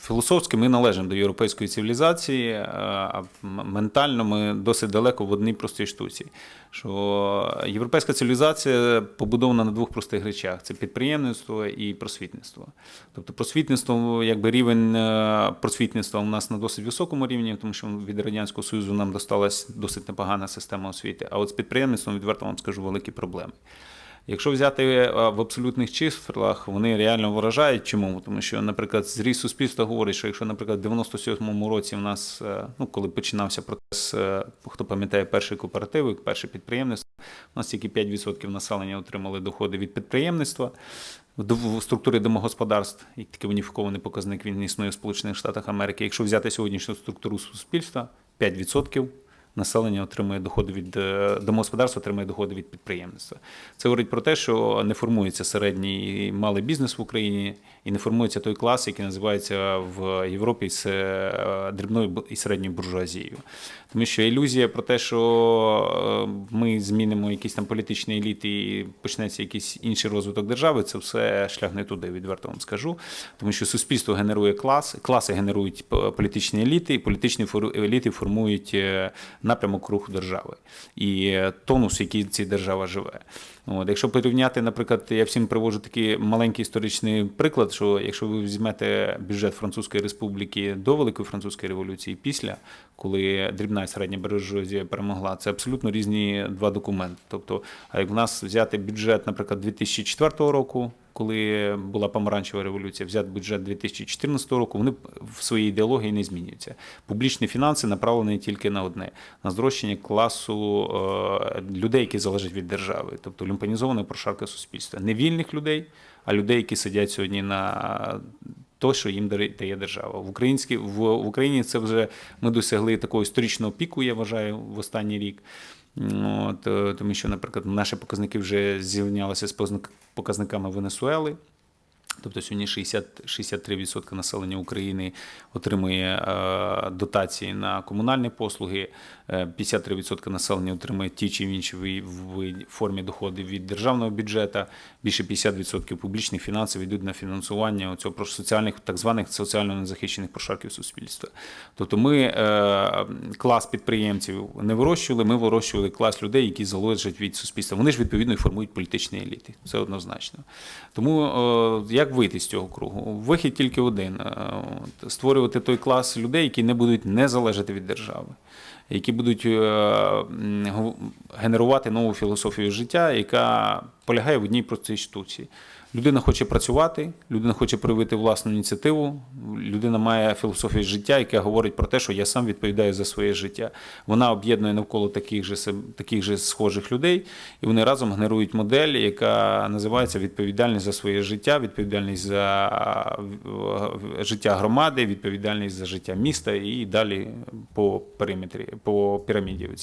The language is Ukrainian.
філософськи ми належимо до європейської цивілізації, е, а ментально ми досить далеко в одній простій штуці. Що європейська цивілізація побудована на двох простих речах: це підприємництво і просвітництво. Тобто просвітництво, якби рівень е, просвітництва у нас на досить високому рівні, тому що від Радянського Союзу нам досталась досить непогана система освіти. А от з підприємництвом, відверто вам скажу, великі проблеми. Якщо взяти е, в абсолютних числах, вони реально вражають. Чому? Тому що, наприклад, зріст суспільства говорить, що якщо, наприклад, в 97-му році в нас, е, ну коли починався процес, е, хто пам'ятає перші кооперативи, перше підприємництво, у нас тільки 5% населення отримали доходи від підприємництва. В структурі домогосподарств, і такий уніфікований показник він існує в Сполучених Штатах Америки. Якщо взяти сьогоднішню структуру суспільства, 5% населення отримує доходи від е, домогосподарства, отримує доходи від підприємництва. Це говорить про те, що не формується середній і малий бізнес в Україні, і не формується той клас, який називається в Європі з е, дрібною і середньою буржуазією. Тому що ілюзія про те, що е, ми змінимо якісь там політичні еліти і почнеться якийсь інший розвиток держави, це все шлях не туди, відверто вам скажу. Тому що суспільство генерує клас, класи генерують політичні еліти, і політичні еліти формують напрямок руху держави і е, тонус, який ця держава живе. От, якщо порівняти, наприклад, я всім приводжу такий маленький історичний приклад, що якщо ви візьмете бюджет Французької республіки до Великої Французької революції, після, коли дрібна і середня буржуазія перемогла, це абсолютно різні два документи. Тобто, як в нас взяти бюджет, наприклад, 2004 року, коли була помаранчева революція, взяти бюджет 2014 року, вони в своїй ідеології не змінюються. Публічні фінанси направлені тільки на одне: на зрощення класу е, людей, які залежать від держави, тобто люмпанізована прошарка суспільства, не вільних людей, а людей, які сидять сьогодні на то, що їм дає держава. В, українській, в, в Україні це вже ми досягли такого історичного піку, я вважаю, в останній рік. Ну, От, е, тому що, наприклад, наші показники вже зрівнялися з показниками Венесуели. Тобто сьогодні 60, 63% населення України отримує е, дотації на комунальні послуги, е, 53% населення отримує ті чи інші ви- формі доходів від державного бюджету, більше 50% публічних фінансів йдуть на фінансування цього соціальних так званих соціально незахищених прошарків суспільства. Тобто ми е, клас підприємців не вирощували, ми вирощували клас людей, які залежать від суспільства. Вони ж відповідно і формують політичні еліти. Це однозначно. Тому е, як вийти з цього кругу? Вихід тільки один: Е, створювати той клас людей, які не будуть не залежати від держави. Які будуть е, генерувати нову філософію життя, яка полягає в одній простій штуці. Людина хоче працювати, людина хоче проявити власну ініціативу, людина має філософію життя, яка говорить про те, що я сам відповідаю за своє життя. Вона об'єднує навколо таких же таких же схожих людей, і вони разом генерують модель, яка називається відповідальність за своє життя, відповідальність за життя громади, відповідальність за життя міста і далі по периметрі, по піраміді. Оцій.